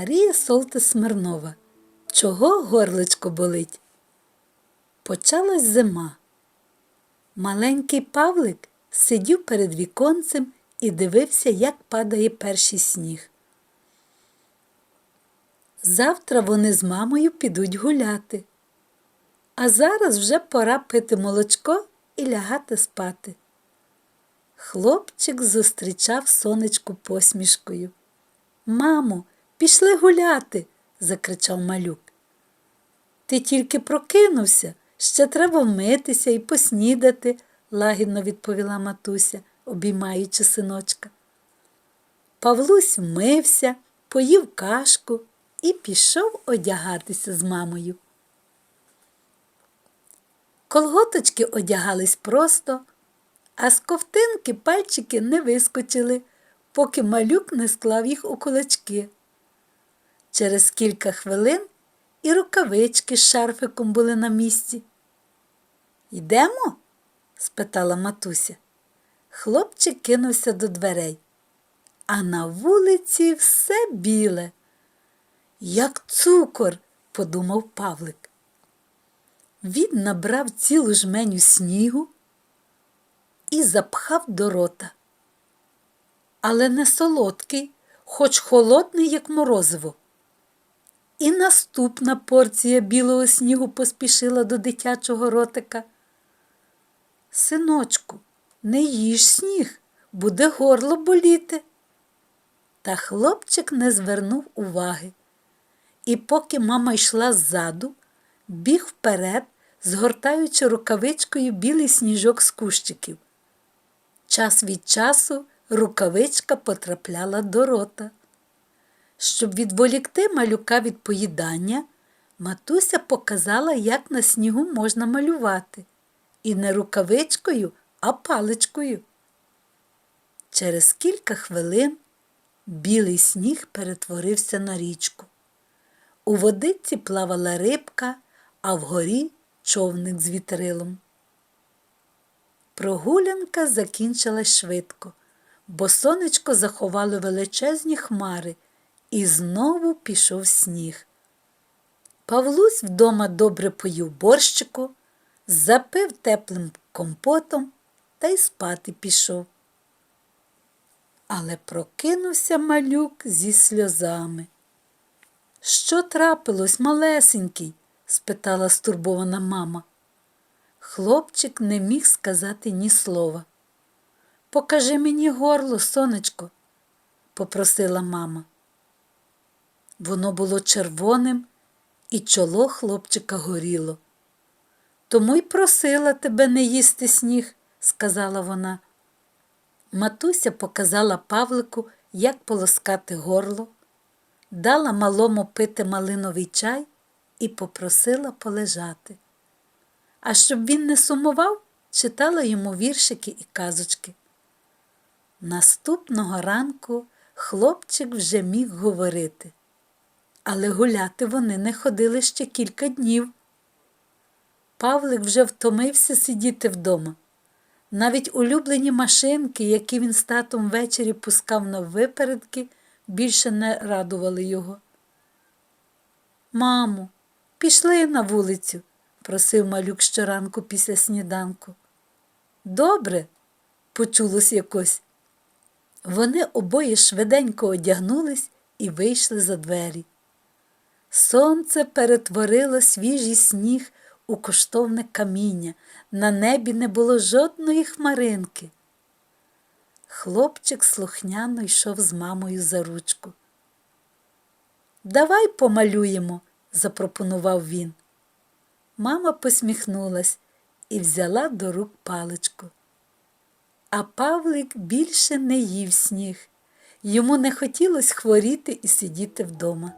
Марія Солтис Смирнова. Чого горличко болить? Почалась зима. Маленький Павлик сидів перед віконцем і дивився, як падає перший сніг. Завтра вони з мамою підуть гуляти. А зараз вже пора пити молочко і лягати спати. Хлопчик зустрічав сонечку посмішкою. Мамо, пішли гуляти, закричав малюк. Ти тільки прокинувся, ще треба вмитися і поснідати, лагідно відповіла матуся, обіймаючи синочка. Павлусь вмився, поїв кашку і пішов одягатися з мамою. Колготочки одягались просто, а з ковтинки пальчики не вискочили, поки малюк не склав їх у кулачки. Через кілька хвилин і рукавички з шарфиком були на місці. Йдемо? спитала матуся. Хлопчик кинувся до дверей, а на вулиці все біле. Як цукор, подумав Павлик. Він набрав цілу жменю снігу і запхав до рота. Але не солодкий, хоч холодний, як морозиво. І наступна порція білого снігу поспішила до дитячого ротика. Синочку, не їж сніг, буде горло боліти. Та хлопчик не звернув уваги. І поки мама йшла ззаду, біг вперед, згортаючи рукавичкою білий сніжок з кущиків. Час від часу рукавичка потрапляла до рота. Щоб відволікти малюка від поїдання, матуся показала, як на снігу можна малювати. І не рукавичкою, а паличкою. Через кілька хвилин білий сніг перетворився на річку. У водиці плавала рибка, а вгорі човник з вітрилом. Прогулянка закінчилась швидко, бо сонечко заховало величезні хмари і знову пішов сніг. Павлусь вдома добре поїв борщику, запив теплим компотом та й спати пішов. Але прокинувся малюк зі сльозами. Що трапилось, малесенький? спитала стурбована мама. Хлопчик не міг сказати ні слова. Покажи мені горло, сонечко, попросила мама. Воно було червоним, і чоло хлопчика горіло. Тому й просила тебе не їсти сніг, сказала вона. Матуся показала Павлику, як полоскати горло, дала малому пити малиновий чай і попросила полежати. А щоб він не сумував, читала йому віршики і казочки. Наступного ранку хлопчик вже міг говорити, але гуляти вони не ходили ще кілька днів. Павлик вже втомився сидіти вдома. Навіть улюблені машинки, які він з татом ввечері пускав на випередки, більше не радували його. Мамо, пішли на вулицю, просив малюк щоранку після сніданку. Добре, почулось якось. Вони обоє швиденько одягнулись і вийшли за двері. Сонце перетворило свіжий сніг у коштовне каміння, на небі не було жодної хмаринки. Хлопчик слухняно йшов з мамою за ручку. Давай помалюємо, запропонував він. Мама посміхнулась і взяла до рук паличку. А Павлик більше не їв сніг. Йому не хотілося хворіти і сидіти вдома.